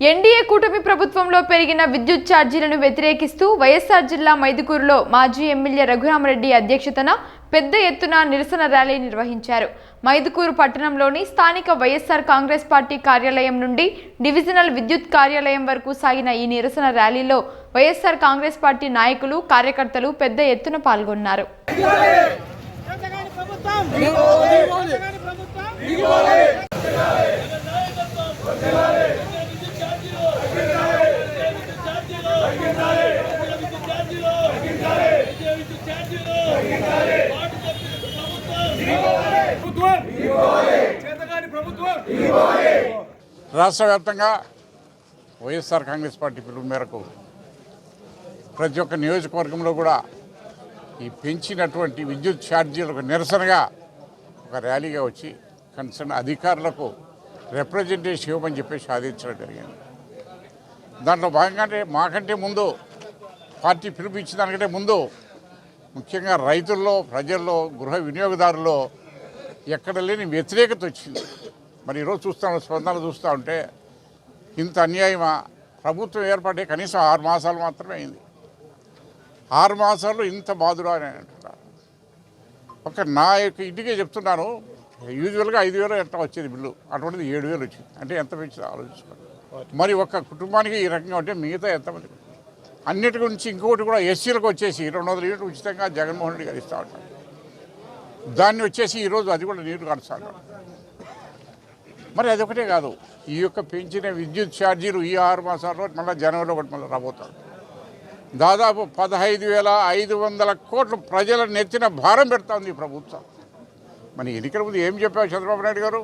NDA కూటమి ప్రభుత్వంలో పెరిగిన విద్యుత్ ఛార్జీలను వ్యతిరేకిస్తూ వైఎస్ఆర్ జిల్లా మైదుకూరులో మాజీ ఎమ్మెల్యే రఘురామరెడ్డి అధ్యక్షతన పెద్ద ఎత్తున నిరసన ర్యాలీ నిర్వహించారు. మైదుకూరు పట్టణంలోని స్థానిక వైఎస్ఆర్ కాంగ్రెస్ పార్టీ కార్యాలయం నుండి డివిజనల్ విద్యుత్ కార్యాలయం వరకు సాగిన ఈ నిరసన ర్యాలీలో వైఎస్ఆర్ కాంగ్రెస్ పార్టీ నాయకులు కార్యకర్తలు పెద్ద ఎత్తున పాల్గొన్నారు జగన్ ప్రభుత్వం జగన్ ప్రభుత్వం ప్రభుత్వం చేతగాని ప్రభుత్వం రాష్ట్ర వ్యాప్తంగా వైఎస్ఆర్ కాంగ్రెస్ పార్టీ పిలుపు మేరకు ప్రతి ఒక్క నియోజకవర్గంలో కూడా ఈ పెంచినటువంటి విద్యుత్ ఛార్జీలకు నిరసనగా ఒక ర్యాలీగా వచ్చి కన్సర్న్ అధికారులకు రిప్రజెంటేషన్ ఇవ్వమని చెప్పేసి సాధించడం జరిగింది. దాంట్లో భాగంగానే మాకంటే ముందు పార్టీ పిలుపు ఇచ్చిన దానికంటే ముందు ముఖ్యంగా రైతుల్లో ప్రజల్లో గృహ వినియోగదారుల్లో ఎక్కడ లేని వ్యతిరేకత వచ్చింది. మరి ఈరోజు చూస్తాను స్పందన చూస్తూ ఉంటే ఇంత అన్యాయమా? ప్రభుత్వం ఏర్పడే కనీసం ఆరు మాసాలు మాత్రమే అయింది. ఆరు మాసాలు ఇంత బాధురా అని అంటున్నారు. ఒక నా యొక్క ఇంటికే చెప్తున్నాను యూజువల్గా ఐదు వేలు ఎంత వచ్చేది బిల్లు? అటువంటిది ఏడు వేలు వచ్చింది. అంటే ఎంత పెంచింది ఆలోచించుకోండి. మరి ఒక కుటుంబానికి ఈ రకంగా ఉంటే మిగతా ఎంతమంది? అన్నిటి గురించి ఇంకొకటి కూడా ఎస్సీలకు వచ్చేసి రెండు వందల యూనిట్లు ఉచితంగా జగన్మోహన్ రెడ్డి గారు ఇస్తూ ఉంటారు దాన్ని వచ్చేసి ఈరోజు అది కూడా నీరు కడుస్తాను మరి అదొకటే కాదు ఈ యొక్క పెంచిన విద్యుత్ ఛార్జీలు ఈ ఆరు మాసాల్లో మళ్ళీ జనవరిలో ఒకటి మళ్ళీ రాబోతారు. దాదాపు పదహైదు వేల ఐదు వందల కోట్లు ప్రజల నెత్తిన భారం పెడతా ఉంది ఈ ప్రభుత్వం. మన ఎన్నికల ముందు ఏం చెప్పావు చంద్రబాబు నాయుడు గారు?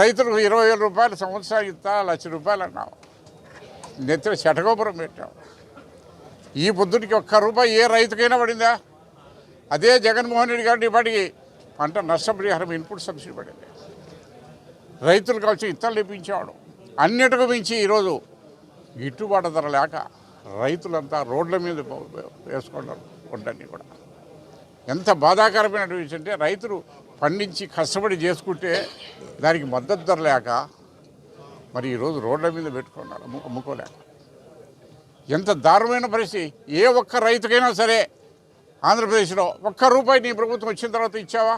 రైతులకు ఇరవై వేల రూపాయలు సంవత్సరానికి ఇస్తా లక్ష రూపాయలు అన్నావు. నెత్తిన శటగోపురం పెట్టావు. ఈ పొద్దుటికి ఒక్క రూపాయి ఏ రైతుకైనా పడిందా? అదే జగన్మోహన్ రెడ్డి గారి ఇప్పటికి పంట నష్టపరిహారం ఇన్పుట్ సబ్సిడీ పడింది. రైతులు కలిసి ఇత్తలు ఇప్పించేవాడు అన్నిటికీ మించి ఈరోజు గిట్టుబాటు ధర లేక రైతులంతా రోడ్ల మీద వేసుకున్నారు వడ్డన్నీ కూడా. ఎంత బాధాకరమైన విషయం అంటే రైతులు పండించి కష్టపడి చేసుకుంటే దానికి మద్దతు ధర లేక మరి ఈరోజు రోడ్ల మీద పెట్టుకున్నాడు అమ్ముకోలేక. ఎంత దారుణమైన పరిస్థితి. ఏ ఒక్క రైతుకైనా సరే ఆంధ్రప్రదేశ్లో ఒక్క రూపాయి నీ ప్రభుత్వం వచ్చిన తర్వాత ఇచ్చావా?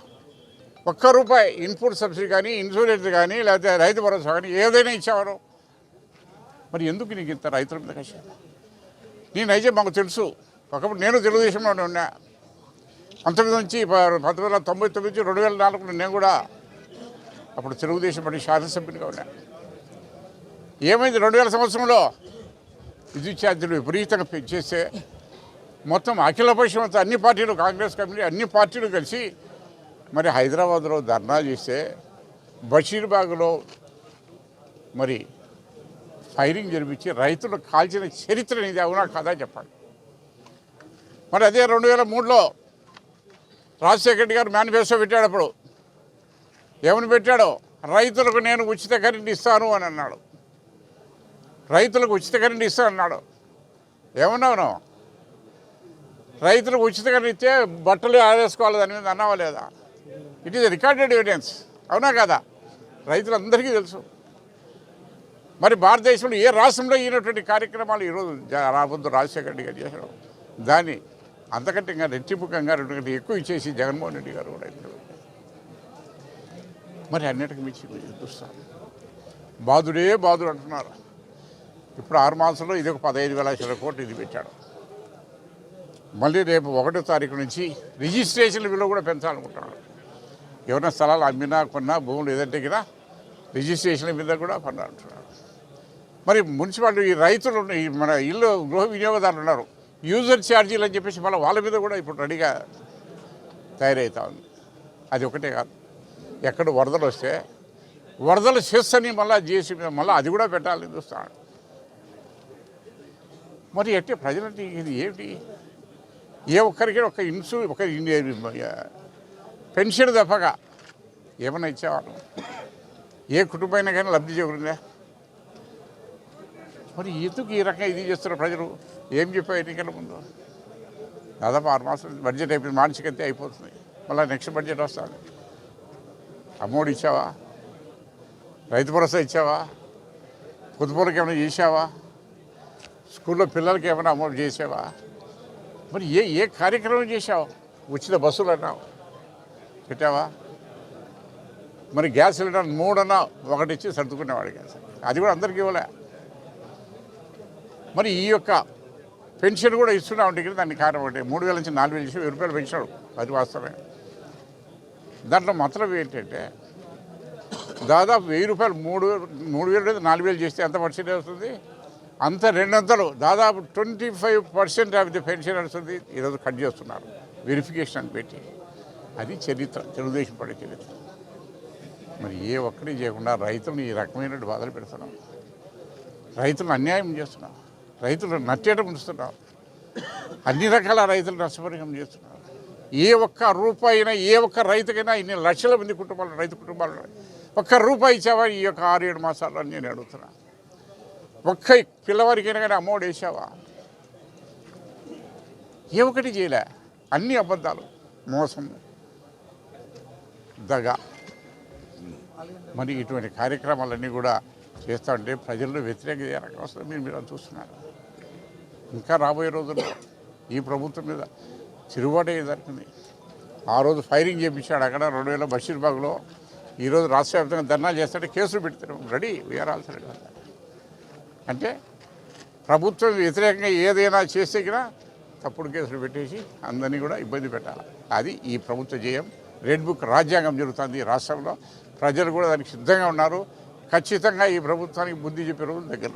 ఒక్క రూపాయి ఇన్పుట్ సబ్సిడీ కానీ ఇన్సూరెన్స్ కానీ లేకపోతే రైతు భరోసా కానీ ఏదైనా ఇచ్చేవారు. మరి ఎందుకు నీకు ఇంత రైతుల మీద కష్టం? నేనైతే మాకు తెలుసు. ఒకప్పుడు నేను తెలుగుదేశంలోనే ఉన్నా. పంతొమ్మిది నుంచి పంతొమ్మిది వందల తొంభై తొమ్మిది నుంచి రెండు వేల నాలుగులో నేను కూడా అప్పుడు తెలుగుదేశం పార్టీ శాసనసభ్యునిగా ఉన్నా. ఏమైంది రెండు వేల సంవత్సరంలో? విద్యుత్ ఛార్జీలు విపరీతంగా పెంచేస్తే మొత్తం అఖిల పక్షం అన్ని పార్టీలు కాంగ్రెస్ కమిటీ అన్ని పార్టీలు కలిసి మరి హైదరాబాద్లో ధర్నా చేస్తే బషీర్బాగ్లో మరి ఫైరింగ్ జరిపించి రైతులు కాల్చిన చరిత్ర ఇది అవునా కదా చెప్పండి. మరి అదే రెండు వేల మూడులో రాజశేఖర రెడ్డి గారు మేనిఫెస్టో పెట్టాడు అప్పుడు ఏమని పెట్టాడో? రైతులకు నేను ఉచిత కరెంట్ ఇస్తాను అని అన్నాడు. రైతులకు ఉచిత కరెంట్ ఇస్తాను అన్నాడు. ఏమన్నావును? రైతులకు ఉచిత కరెంట్ ఇస్తే బట్టలు ఆడేసుకోవాలి దాని మీద అన్నావా లేదా? ఇట్ ఈస్ రికార్డెడ్ ఎవిడెన్స్ అవునా కదా? రైతులందరికీ తెలుసు. మరి భారతదేశంలో ఏ రాష్ట్రంలో ఈనటువంటి కార్యక్రమాలు ఈరోజు జ- రాబోద్దు రాజశేఖర రెడ్డి గారు చేశారు? దాన్ని అంతకంటే ఇంకా రెట్టింపుకంగా రెండు కంటే ఎక్కువ ఇచ్చేసి జగన్మోహన్ రెడ్డి గారు కూడా మరి అన్నిటికీ మించి చూస్తాను బాధుడే బాధుడు అంటున్నారు. ఇప్పుడు ఆరు మాసంలో ఇది ఒక పదహైదు వేల లక్షల కోట్లు ఇది పెట్టాడు. మళ్ళీ రేపు ఒకటో తారీఖు నుంచి రిజిస్ట్రేషన్ విలువ కూడా పెంచాలనుకుంటున్నాడు ఎవరైనా స్థలాలు అమ్మినా కొన్నా భూములు ఏదంటే కదా రిజిస్ట్రేషన్ మీద కూడా పన్ను అంటున్నారు. మరి మున్సిపాలిటీ ఈ రైతులు ఈ మన ఇల్లు గృహ వినియోగదారులు ఉన్నారు. యూజర్ ఛార్జీలు అని చెప్పేసి మళ్ళీ వాళ్ళ మీద కూడా ఇప్పుడు రెడీగా తయారవుతా ఉంది. అది ఒకటే కాదు. ఎక్కడ వరదలు వస్తే వరదలు సెస్ అని మళ్ళీ జిఎస్టీ మీద మళ్ళీ అది కూడా పెట్టాలని చూస్తాడు. మరి ఎట్టే ప్రజలంటే ఇది ఏమిటి ఏ ఒక్కరికి ఒక ఇన్సూ ఒక ఇన్- పెన్షన్ తప్పగా ఏమైనా ఇచ్చేవాళ్ళం ఏ కుటుంబమైనా కానీ లబ్ధి చేకూరిందా? మరి ఎందుకు ఈ రకంగా ఇది చేస్తున్నారు ప్రజలు? ఏం చెప్పారు ఎన్నికల ముందు? దాదాపు ఆరు మాసాలు బడ్జెట్ అయిపోయింది. మానసికంతే అయిపోతుంది. మళ్ళీ నెక్స్ట్ బడ్జెట్ వస్తుంది. అమౌంట్ ఇచ్చావా? రైతు భరోసా ఇచ్చావా? పొదుపులకు ఏమైనా చేసావా స్కూల్లో పిల్లలకి ఏమైనా అమౌంట్ చేసావా మరి ఏ ఏ కార్యక్రమం చేసావు ఉచిత బస్సులు అన్నావు. పెట్టావా? మరి గ్యాస్ సిలిండర్ మూడన్నా ఒకటి ఇచ్చి సర్దుకునేవాడు గ్యాస్. అది కూడా అందరికీ ఇవ్వలే. మరి ఈ యొక్క పెన్షన్ కూడా ఇస్తున్నా ఉంటే దాన్ని కారణం ఒకటి. మూడు వేల నుంచి నాలుగు వేలు చేసి వెయ్యి రూపాయలు పెంచాడు అది వాస్తవమే. దాంట్లో మతలబ్ ఏంటంటే దాదాపు వెయ్యి రూపాయలు మూడు మూడు వేలు లేదా నాలుగు వేలు చేస్తే ఎంత పర్సెంట్ వస్తుంది? అంత రెండంతలు దాదాపు twenty five percent of the pension వస్తుంది. ఈరోజు కట్ చేస్తున్నారు. వెరిఫికేషన్ అని పెట్టి. అది చరిత్ర తెలుగుదేశం పడే చరిత్ర. మరి ఏ ఒక్కటి చేయకుండా రైతులను ఈ రకమైన బాధలు పెడుతున్నాం. రైతులను అన్యాయం చేస్తున్నాం. రైతులు నచ్చేట ఉంచుతున్నాం. అన్ని రకాల రైతులు నష్టపరిహారం చేస్తున్నారు. ఏ ఒక్క రూపాయినా ఏ ఒక్క రైతుకైనా ఇన్ని లక్షల మంది కుటుంబాలు రైతు కుటుంబాలు ఒక్క రూపాయి ఇచ్చావా? ఈ యొక్క ఆరు ఏడు మాసాల్లో నేను అడుగుతున్నా. ఒక్క పిల్లవారికైనా కానీ అమౌంట్ వేసావా? ఏ ఒకటి చేయలే. అన్ని అబద్ధాలు మోసం దగ మరి ఇటువంటి కార్యక్రమాలన్నీ కూడా చేస్తూ ఉంటే ప్రజల్లో వ్యతిరేకత ఏ రకం మీరు మీరు అది చూస్తున్నారు. ఇంకా రాబోయే రోజుల్లో ఈ ప్రభుత్వం మీద తిరుగుబాటు జరిగింది ఆ రోజు ఫైరింగ్ చేయించాడు అక్కడ రెండు వేల బషీర్బాగ్లో ఈరోజు రాష్ట్ర వ్యాప్తంగా ధర్నాలు చేస్తాడు కేసులు పెడతారు రెడీ వీఆర్ ఆల్సో అంటే ప్రభుత్వం వ్యతిరేకంగా ఏదైనా చేస్తే కూడా తప్పుడు కేసులు పెట్టేసి అందరినీ కూడా ఇబ్బంది పెట్టాలి. అది ఈ ప్రభుత్వ జయం. రెడ్ బుక్ రాజ్యాంగం జరుగుతుంది ఈ రాష్ట్రంలో. ప్రజలు కూడా దానికి సిద్ధంగా ఉన్నారు. ఖచ్చితంగా ఈ ప్రభుత్వానికి బుద్ధి చెప్పే రోజు దగ్గర